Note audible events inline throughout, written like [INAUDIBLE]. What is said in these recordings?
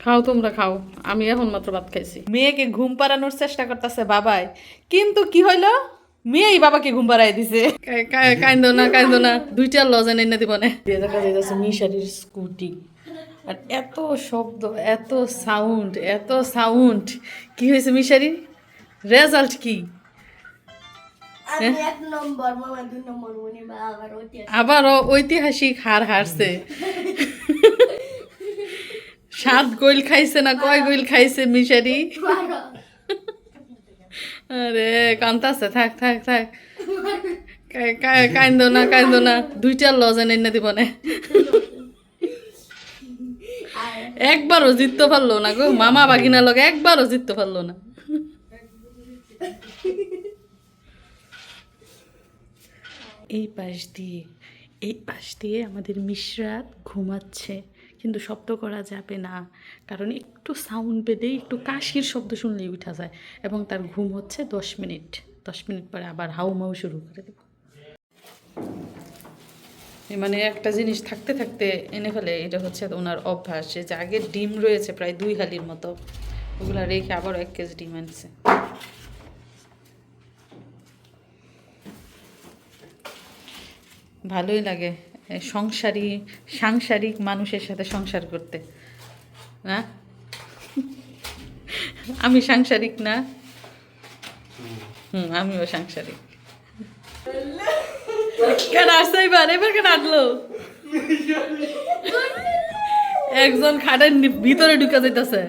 খাও তোমরা খাও। আমি এখন মাত্র ভাত খাইছি। মেয়েকে ঘুম পাড়ানোর চেষ্টা করতেছে বাবাই। কিন্তু কি হইল? মেয়েই বাবাকে ঘুম পাড়াই দিছে। কাইন্দ না কাইন্দ না। দুইটা লজেন এনে দিব না। দিয়ে দেখা যাইতেছে মিশারির স্কুটি। আর এত শব্দ এত সাউন্ড এত সাউন্ড কি হয়েছে মিশারি রেজাল্ট কি? আমি এক নম্বর মামা দুই নম্বর বা আবার আবারও ঐতিহাসিক হার হারছে। [LAUGHS] সাত গোল খাইছে না কয় গোল খাইছে মিশারি? আরে কান্তাছে থাক থাক থাক। কাইন্দ না কাইন্দ না। দুইটা লজেন এনে দিব না। একবারও জিততে পারল না গো, মামা বাগিনা লগে একবারও জিততে পারল না। এই পাশ দিয়ে, এই পাশ দিয়ে আমাদের মিশ্রাত ঘুমাচ্ছে। কিন্তু শব্দ করা যাবে না। কারণ একটু সাউন্ড পেলেই একটু কাশির শব্দ শুনলেই উঠা যায় এবং তার ঘুম হচ্ছে দশ মিনিট। দশ মিনিট পরে আবার হাউ মাউ শুরু করে দেব। মানে একটা জিনিস থাকতে থাকতে এনে ফেলে, এটা হচ্ছে ওনার অভ্যাস। যে আগে ডিম রয়েছে প্রায় দুই হালির মতো, ওগুলা রেখে আবার এক কেজি ডিম আনছে। ভালোই লাগে। সংসারী সাংসারিক মানুষের সাথে সংসার করতে। না? আমি সাংসারিক না? হুম আমিও সাংসারিক। কেন আসছে এবার এবার কেন আটলো একজন খাটের ভিতরে ঢুকে যাইতেছে।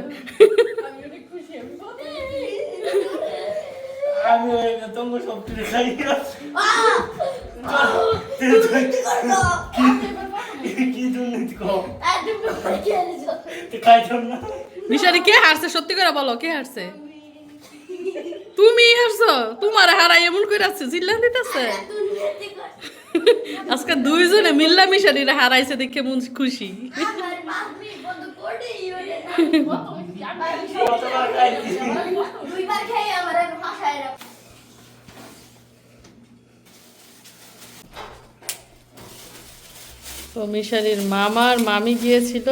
আমি মিশারি কে হারছে? সত্যি করে বলো কে হারছে? তুমি হারছো? তোমার হারাই এমন করে আসছে জিল্লা দিতেছে। আজকে দুইজনে মিল্লা মিশারিরা হারাইছে দেখে মন খুশি। দুইবার খাই আমার ভাষায় না তো মিশারির মামার মামি গিয়েছিল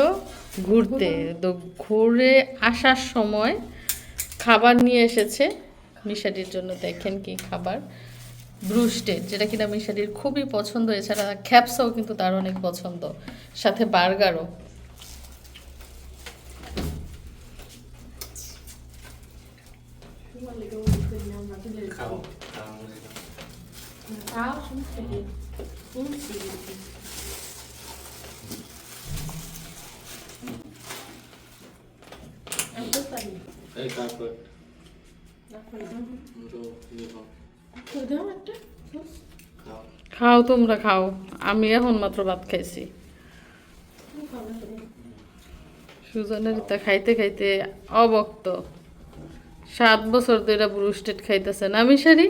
ঘুরতে। তো ঘুরে আসার সময় খাবার নিয়ে এসেছে। মিশারির জন্য দেখেন কি খাবার। ব্রুস্টেড যেটা কিনা মিশারির খুবই পছন্দ। এছাড়া খ্যাপসাও কিন্তু তার অনেক পছন্দ। সাথে বার্গারও। খাও এই তারপর। খাও খাও। খাও তোমরা খাও। আমি এখন মাত্র ভাত খাইছি। সুজনের তা খাইতে খাইতে অবক্ত। সাত বছর ধরে ব্রুস্টেড খাইতেছে না মিশারি?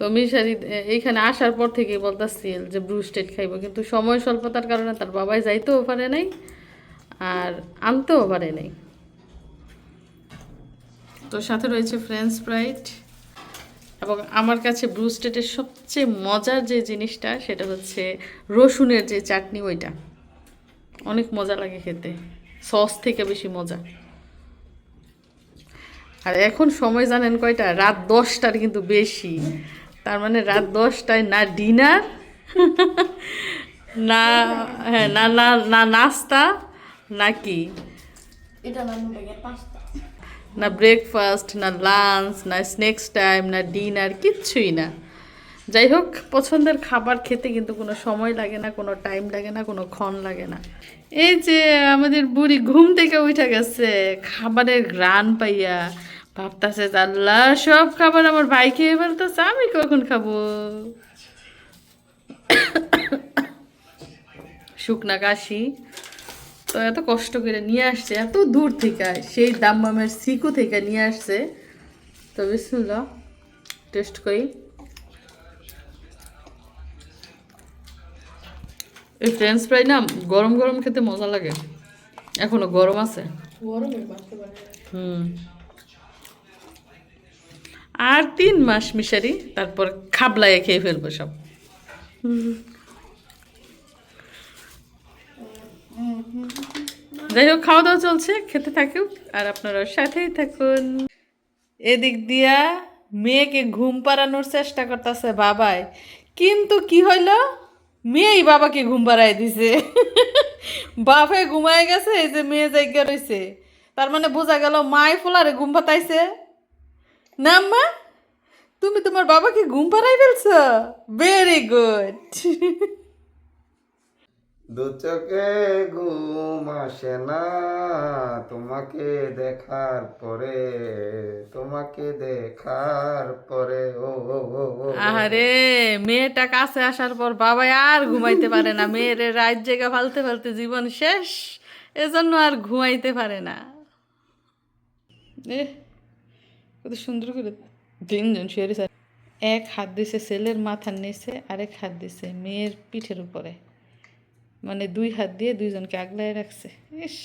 তো মিশারি এইখানে আসার পর থেকে বলতেছিল যে ব্রুস্টেড খাইব। কিন্তু সময় স্বল্পতার কারণে তার বাবাই যাইতেও পারে নাই আর আনতেও পারে নাই। তো সাথে রয়েছে ফ্রেঞ্চ ফ্রাইড এবং আমার কাছে ব্রুস্টেডের সবচেয়ে মজার যে জিনিসটা সেটা হচ্ছে রসুনের যে চাটনি ওইটা। অনেক মজা লাগে খেতে। সস থেকে বেশি মজা। আর এখন সময় জানেন কয়টা? রাত দশটার কিন্তু বেশি। তার মানে রাত দশটায় না ডিনার না হ্যাঁ না না না নাস্তা নাকি এটা নানু ব্যাগের পাঁচটা না ব্রেকফাস্ট না লাঞ্চ না স্ন্যাক্স টাইম না ডিনার কিচ্ছুই না। যাই হোক পছন্দের খাবার খেতে কিন্তু কোনো সময় লাগে না কোনো টাইম লাগে না কোনো ক্ষণ লাগে না। এই যে আমাদের বুড়ি ঘুম থেকে উঠে গেছে খাবারের গ্রান পাইয়া ভাবতাছে আল্লাহ সব খাবার আমার ভাই খেয়ে ফেলতেছে আমি কখন খাব? শুকনা কাশি। তো এত কষ্ট করে নিয়ে আসছে এত দূর থেকে সেই দাম্মামের সিকু থেকে নিয়ে আসছে। তো বিসমুল্লাহ টেস্ট করি। এই ফ্রেঞ্চ ফ্রাই না গরম গরম খেতে মজা লাগে। এখনও গরম আছে। হুম। আর তিন মাস মিশারি, তারপর খাবলায় খেয়ে ফেলব সব। যাই হোক খাওয়া দাওয়া চলছে, খেতে থাকুক, আর আপনারা সাথেই থাকুন। এদিক দিয়া মেয়েকে ঘুম পাড়ানোর চেষ্টা করতেছে বাবাই। কিন্তু কি হইল? মেয়েই বাবাকে ঘুম পাড়াই দিছে। বাপে ঘুমায় গেছে, এই যে মেয়ে জায়গা রয়েছে তার মানে বোঝা গেল মাই ফুলারে ঘুম পাতাইছে। না মা তুমি তোমার বাবাকে ঘুম পাড়াই ফেলছ? ভেরি গুড দু চোখে ঘুম আসে না তোমাকে দেখার পরে তোমাকে দেখার পরে ও আরে মেয়েটা কাছে আসার পর বাবা আর ঘুমাইতে পারে না। মেয়ের রাত জায়গা ফালতে ফালতে জীবন শেষ এজন্য আর ঘুমাইতে পারে না। এ কত সুন্দর করে তিনজন শুয়ে রয়েছে। এক হাত দিছে ছেলের মাথার নিচে আরেক হাত দিছে মেয়ের পিঠের উপরে। মানে দুই হাত দিয়ে দুইজনকে আগলায় রাখছে। ইস!